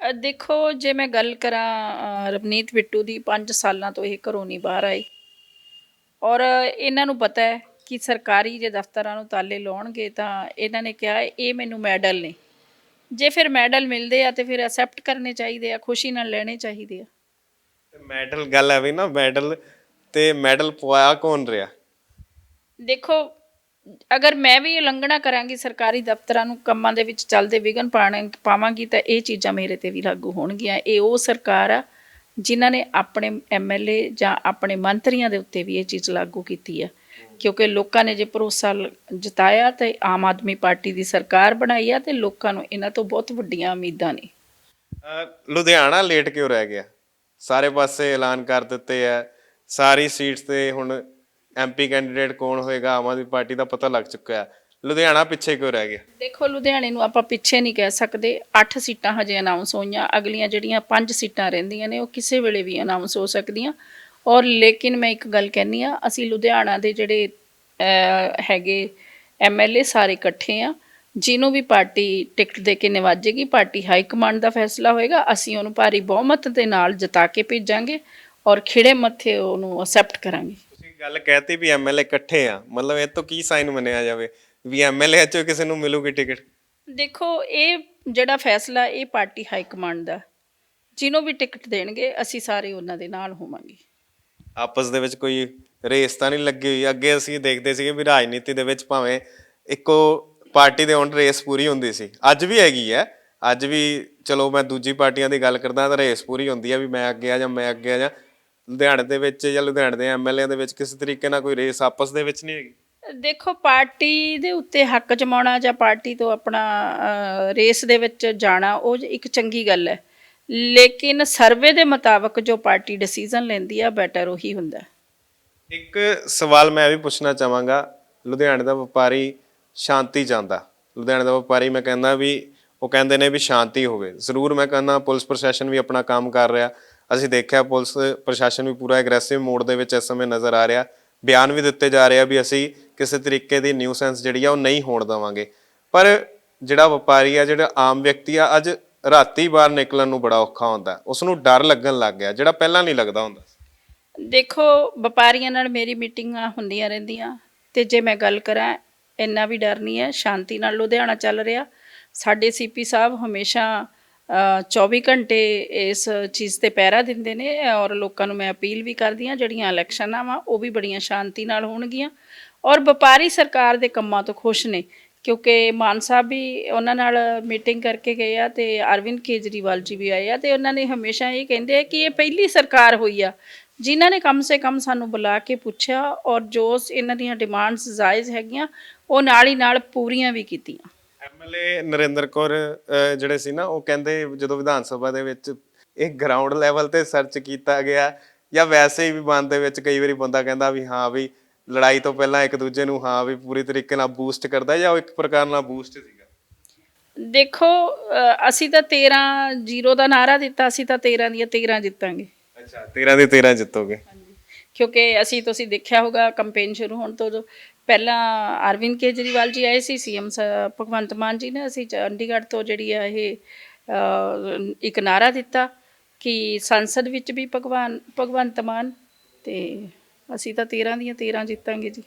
ਅ, ਦੇਖੋ ਜੇ ਮੈਂ ਗੱਲ ਕਰਾਂ ਅ, ਰਵਨੀਤ ਬਿੱਟੂ ਦੀ 5 ਸਾਲਾਂ ਤੋਂ ਇਹ ਘਰੋਂ ਨਹੀਂ ਬਾਹਰ ਆਏ ਔਰ ਇਹਨਾਂ ਨੂੰ ਪਤਾ ਹੈ ਕਿ ਸਰਕਾਰੀ ਜੇ ਦਫ਼ਤਰਾਂ ਨੂੰ ਤਾਲੇ ਲਾਉਣਗੇ ਤਾਂ ਇਹਨਾਂ ਨੇ ਕਿਹਾ ਇਹ ਮੈਨੂੰ ਮੈਡਲ ਨੇ। ਜੇ ਫਿਰ ਮੈਡਲ ਮਿਲਦੇ ਆ ਤੇ ਫਿਰ ਅਸੈਪਟ ਕਰਨੇ ਚਾਹੀਦੇ ਆ ਖੁਸ਼ੀ ਨਾਲ ਲੈਣੇ ਚਾਹੀਦੇ ਆ। ਮੈਡਲ ਗੱਲ ਹੈ ਵੀ ਨਾ ਮੈਡਲ ਤੇ ਮੈਡਲ ਪਵਾਇਆ ਕੌਣ ਰਿਹਾ? ਦੇਖੋ ਅਗਰ ਮੈਂ ਵੀ ਉਲੰਘਣਾ ਕਰਾਂਗੀ ਸਰਕਾਰੀ ਦਫ਼ਤਰਾਂ ਨੂੰ, ਕੰਮਾਂ ਦੇ ਵਿੱਚ ਚੱਲਦੇ ਵਿਘਨ ਪਾਣ, ਪਾਵਾਂਗੀ ਤਾਂ ਇਹ ਚੀਜ਼ਾਂ ਮੇਰੇ ਤੇ ਵੀ ਲਾਗੂ ਹੋਣਗੀਆਂ। ਇਹ ਉਹ ਸਰਕਾਰ ਆ ਜਿਨ੍ਹਾਂ ਨੇ ਆਪਣੇ ਐਮਐਲਏ ਜਾਂ ਆਪਣੇ ਮੰਤਰੀਆਂ ਦੇ ਉੱਤੇ ਵੀ ਇਹ ਚੀਜ਼ ਲਾਗੂ ਕੀਤੀ ਆ। ਕਿਉਂਕਿ ਲੋਕਾਂ ਨੇ ਜੇ ਭਰੋਸਾ ਜਤਾਇਆ ਤੇ ਆਮ ਆਦਮੀ ਪਾਰਟੀ ਦੀ ਸਰਕਾਰ ਬਣਾਈ ਆ ਤੇ ਲੋਕਾਂ ਨੂੰ ਇਹਨਾਂ ਤੋਂ ਬਹੁਤ ਵੱਡੀਆਂ ਉਮੀਦਾਂ ਨੇ। ਲੁਧਿਆਣਾ ਲੇਟ ਕਿਉਂ ਰਹਿ ਗਿਆ? ਸਾਰੇ ਪਾਸੇ ਐਲਾਨ ਕਰ ਦਿੱਤੇ ਆ। ਸਾਰੀ ਸੀਟਸ ਤੇ ਹੁਣ ਐਮਪੀ ਕੈਂਡੀਡੇਟ ਕੌਣ ਹੋਏਗਾ? ਆਮ ਆਦਮੀ ਪਾਰਟੀ ਦਾ ਪਤਾ ਲੱਗ ਚੁੱਕਾ ਹੈ। ਲੁਧਿਆਣਾ ਪਿੱਛੇ ਕਿਉਂ ਰਹਿ ਗਿਆ? ਦੇਖੋ ਲੁਧਿਆਣੇ ਨੂੰ ਆਪਾਂ ਪਿੱਛੇ ਨਹੀਂ ਕਹਿ ਸਕਦੇ। 8 ਸੀਟਾਂ ਹਜੇ ਅਨਾਉਂਸ ਹੋਈਆਂ। ਅਗਲੀਆਂ ਜਿਹੜੀਆਂ 5 ਸੀਟਾਂ ਰਹਿੰਦੀਆਂ ਨੇ ਉਹ ਕਿਸੇ ਵੇਲੇ ਵੀ ਅਨਾਉਂਸ ਹੋ ਸਕਦੀਆਂ। ਔਰ ਲੇਕਿਨ ਮੈਂ ਇੱਕ ਗੱਲ ਕਹਿਨੀ ਆ ਅਸੀਂ ਲੁਧਿਆਣਾ ਦੇ ਜਿਹੜੇ ਅਹ, ਹੈਗੇ ਐਮਐਲਏ ਸਾਰੇ ਇਕੱਠੇ ਆ ਜਿਹਨੂੰ ਵੀ ਪਾਰਟੀ ਟਿਕਟ ਦੇ ਕੇ ਨਿਵਾਜੇਗੀ ਪਾਰਟੀ ਹਾਈ ਕਮਾਂਡ ਦਾ ਫੈਸਲਾ ਹੋਏਗਾ। ਅਸੀਂ ਉਹਨੂੰ ਭਾਰੀ ਬਹੁਮਤ ਦੇ ਨਾਲ ਜਿਤਾ ਕੇ ਭੇਜਾਂਗੇ ਔਰ ਖਿੜੇ ਮੱਥੇ ਉਹਨੂੰ ਅਸੈਪਟ ਕਰਾਂਗੇ। ਗੱਲ ਕਹਿਤੀ ਵੀ ਐਮਐਲਏ ਇਕੱਠੇ ਆ। ਮਤਲਬ ਇਹ ਤੋਂ ਕੀ ਸਾਈਨ ਮੰਨਿਆ ਜਾਵੇ? ਵੀ ਐਮਐਲਏ ਚੋਂ ਕਿਸੇ ਨੂੰ ਮਿਲੂਗੀ ਟਿਕਟ ਦੇਖੋ ਇਹ ਜਿਹੜਾ ਫੈਸਲਾ ਇਹ ਪਾਰਟੀ ਹਾਈ ਕਮਾਂਡ ਦਾ। ਜਿਹਨੂੰ ਵੀ ਟਿਕਟ ਦੇਣਗੇ ਅਸੀਂ ਸਾਰੇ ਉਹਨਾਂ ਦੇ ਨਾਲ ਹੋਵਾਂਗੇ। ਆਪਸ ਦੇ ਵਿੱਚ ਕੋਈ ਰੇਸ ਤਾਂ ਨਹੀਂ ਲੱਗੀ ਹੋਈ? ਅੱਗੇ ਅਸੀਂ ਦੇਖਦੇ ਸੀਗੇ ਵੀ ਰਾਜਨੀਤੀ ਦੇ ਵਿੱਚ ਭਾਵੇਂ ਇੱਕੋ ਪਾਰਟੀ ਦੇ ਹੁਣ ਰੇਸ ਪੂਰੀ ਹੁੰਦੀ ਸੀ। ਅੱਜ ਵੀ ਹੈਗੀ ਹੈ ਅੱਜ ਵੀ ਚਲੋ ਮੈਂ ਦੂਜੀ ਪਾਰਟੀਆਂ ਦੀ ਗੱਲ ਕਰਦਾ ਤਾਂ ਰੇਸ ਪੂਰੀ ਹੁੰਦੀ ਹੈ ਵੀ ਮੈਂ ਅੱਗੇ ਆ ਜਾਂ ਮੈਂ ਅੱਗੇ ਆ ਜਾਂ ਲੁਧਿਆਣੇ ਦੇ ਵਿੱਚ ਜਾਂ ਲੁਧਿਆਣੇ ਦੇ ਐਮਐਲਏ ਦੇ ਵਿੱਚ ਕਿਸੇ ਤਰੀਕੇ ਨਾਲ ਕੋਈ ਰੇਸ ਆਪਸ ਦੇ ਵਿੱਚ ਨਹੀਂ ਹੈਗੀ? ਦੇਖੋ ਪਾਰਟੀ ਦੇ ਉੱਤੇ ਹੱਕ ਜਮਾਉਣਾ ਜਾਂ ਪਾਰਟੀ ਤੋਂ ਆਪਣਾ ਰੇਸ ਦੇ ਵਿੱਚ ਜਾਣਾ ਉਹ ਇੱਕ ਚੰਗੀ ਗੱਲ ਹੈ। ਲੇਕਿਨ ਸਰਵੇ ਦੇ ਮੁਤਾਬਕ ਜੋ ਪਾਰਟੀ ਡਿਸੀਜਨ ਲੈਂਦੀ ਆ ਬੈਟਰ ਉਹੀ ਹੁੰਦਾ। ਇੱਕ ਸਵਾਲ ਮੈਂ ਵੀ ਪੁੱਛਣਾ ਚਾਹਾਂਗਾ ਲੁਧਿਆਣੇ ਦਾ ਵਪਾਰੀ ਸ਼ਾਂਤੀ ਚਾਹੁੰਦਾ? ਲੁਧਿਆਣੇ ਦਾ ਵਪਾਰੀ ਮੈਂ ਕਹਿੰਦਾ ਵੀ ਉਹ ਕਹਿੰਦੇ ਨੇ ਵੀ ਸ਼ਾਂਤੀ ਹੋਵੇ। ਜ਼ਰੂਰ ਮੈਂ ਕਹਿੰਦਾ ਪੁਲਿਸ ਪ੍ਰਸ਼ਾਸਨ ਵੀ ਆਪਣਾ ਕੰਮ ਕਰ ਰਿਹਾ। ਅਸੀਂ ਦੇਖਿਆ ਪੁਲਿਸ ਪ੍ਰਸ਼ਾਸਨ ਵੀ ਪੂਰਾ ਐਗਰੈਸਿਵ ਮੋਡ ਦੇ ਵਿੱਚ ਇਸ ਸਮੇਂ ਨਜ਼ਰ ਆ ਰਿਹਾ। ਬਿਆਨ ਵੀ ਦਿੱਤੇ ਜਾ ਰਹੇ ਆ ਵੀ ਅਸੀਂ ਕਿਸੇ ਤਰੀਕੇ ਦੀ ਨਿਊਸੈਂਸ ਜਿਹੜੀ ਆ ਉਹ ਨਹੀਂ ਹੋਣ ਦੇਵਾਂਗੇ। ਪਰ ਜਿਹੜਾ ਵਪਾਰੀ ਆ, ਜਿਹੜਾ ਆਮ ਵਿਅਕਤੀ ਆ, ਅੱਜ ਰਾਤੀ ਬਾਹਰ ਨਿਕਲਣ ਨੂੰ ਬੜਾ ਔਖਾ ਹੁੰਦਾ। ਉਸ ਨੂੰ ਡਰ ਲੱਗਣ ਲੱਗ ਗਿਆ, ਜਿਹੜਾ ਪਹਿਲਾਂ ਨਹੀਂ ਲੱਗਦਾ ਹੁੰਦਾ ਦੇਖੋ, ਵਪਾਰੀਆਂ ਨਾਲ ਮੇਰੀ ਮੀਟਿੰਗਾਂ ਹੁੰਦੀਆਂ ਰਹਿੰਦੀਆਂ ਤੇ ਜੇ ਮੈਂ ਗੱਲ ਕਰਾਂ, ਇੰਨਾ ਵੀ ਡਰ ਨਹੀਂ ਹੈ। ਸ਼ਾਂਤੀ ਨਾਲ ਲੁਧਿਆਣਾ ਚੱਲ ਰਿਹਾ। ਸਾਡੇ ਸੀਪੀ ਸਾਹਿਬ ਹਮੇਸ਼ਾ 24 ਘੰਟੇ ਇਸ ਚੀਜ਼ ਤੇ ਪਹਿਰਾ ਦਿੰਦੇ ਨੇ ਔਰ ਲੋਕਾਂ ਨੂੰ ਮੈਂ ਅਪੀਲ ਵੀ ਕਰਦੀ ਹਾਂ, ਜਿਹੜੀਆਂ ਇਲੈਕਸ਼ਨਾਂ ਵਾ, ਉਹ ਵੀ ਬੜੀਆਂ ਸ਼ਾਂਤੀ ਨਾਲ ਹੋਣਗੀਆਂ। ਔਰ ਵਪਾਰੀ ਸਰਕਾਰ ਦੇ ਕੰਮਾਂ ਤੋਂ ਖੁਸ਼ ਨੇ, ਕਿਉਂਕਿ ਮਾਨ ਸਾਹਿਬ ਵੀ ਉਹਨਾਂ ਨਾਲ ਮੀਟਿੰਗ ਕਰਕੇ ਗਏ ਆ ਤੇ ਅਰਵਿੰਦ ਕੇਜਰੀਵਾਲ ਜੀ ਵੀ ਆਏ ਆ ਤੇ ਉਹਨਾਂ ਨੇ ਹਮੇਸ਼ਾ ਇਹ ਕਹਿੰਦੇ ਆ ਕਿ ਇਹ ਪਹਿਲੀ ਸਰਕਾਰ ਹੋਈ ਆ, ਜਿਨ੍ਹਾਂ ਨੇ ਕਮ ਸੇ ਕਮ ਸਾਨੂੰ ਬੁਲਾ ਕੇ ਪੁੱਛਿਆ ਔਰ ਜੋ ਇਹਨਾਂ ਦੀਆਂ ਡਿਮਾਂਡਸ ਜਾਇਜ਼ ਹੈਗੀਆਂ, ਉਹ ਨਾਲ ਹੀ ਨਾਲ ਪੂਰੀਆਂ ਵੀ ਕੀਤੀਆਂ। ਐਮਐਲਏ ਨਰਿੰਦਰ ਕੌਰ ਅਹ, ਜਿਹੜੇ ਸੀ ਨਾ ਉਹ ਕਹਿੰਦੇ ਜਦੋਂ ਵਿਧਾਨ ਸਭਾ ਦੇ ਵਿੱਚ ਇਹ ਗਰਾਊਂਡ ਲੈਵਲ ਤੇ ਸਰਚ ਕੀਤਾ ਗਿਆ ਜਾਂ ਵੈਸੇ ਹੀ ਵੀ ਮਨ ਦੇ ਵਿੱਚ ਕਈ ਵਾਰੀ ਬੰਦਾ ਕਹਿੰਦਾ ਵੀ ਹਾਂ ਵੀ ਲੜਾਈ ਤੋਂ ਪਹਿਲਾਂ ਇੱਕ ਦੂਜੇ ਨੂੰ ਹਾਂ ਵੀ ਪੂਰੀ ਤਰੀਕੇ ਨਾਲ ਬੂਸਟ ਕਰਦਾ ਜਾਂ ਉਹ ਇੱਕ ਪ੍ਰਕਾਰ ਨਾਲ ਬੂਸਟ ਸੀਗਾ? ਦੇਖੋ ਅ, ਅਸੀਂ ਤਾਂ 13 ਜ਼ੀਰੋ ਦਾ ਨਾਰਾ ਦਿੱਤਾ ਅਸੀਂ ਤਾਂ 13 ਦੀਆਂ 13 ਜਿੱਤਾਂਗੇ। ਅੱਛਾ 13 ਦੇ 13 ਜਿੱਤੋਗੇ। ਕਿਉਂਕਿ ਅਸੀਂ ਤੁਸੀਂ ਦੇਖਿਆ ਹੋਗਾ ਕੰਪੇਨ ਸ਼ੁਰੂ ਹੋਣ ਤੋਂ ਜੋ ਪਹਿਲਾਂ ਅਰਵਿੰਦ ਕੇਜਰੀਵਾਲ ਜੀ ਆਏ ਸੀ, ਸੀਐਮ ਭਗਵੰਤ ਮਾਨ ਜੀ ਨੇ ਅਸੀਂ ਚੰਡੀਗੜ੍ਹ ਤੋਂ ਜਿਹੜੀ ਆ ਇਹ ਇੱਕ ਨਾਰਾ ਦਿੱਤਾ ਕਿ ਸੰਸਦ ਵਿੱਚ ਵੀ ਭਗਵਾਨ, ਭਗਵੰਤ ਮਾਨ ਤੇ ਅਸੀਂ ਤਾਂ 13 ਦੀਆਂ 13 ਜਿੱਤਾਂਗੇ ਜੀ।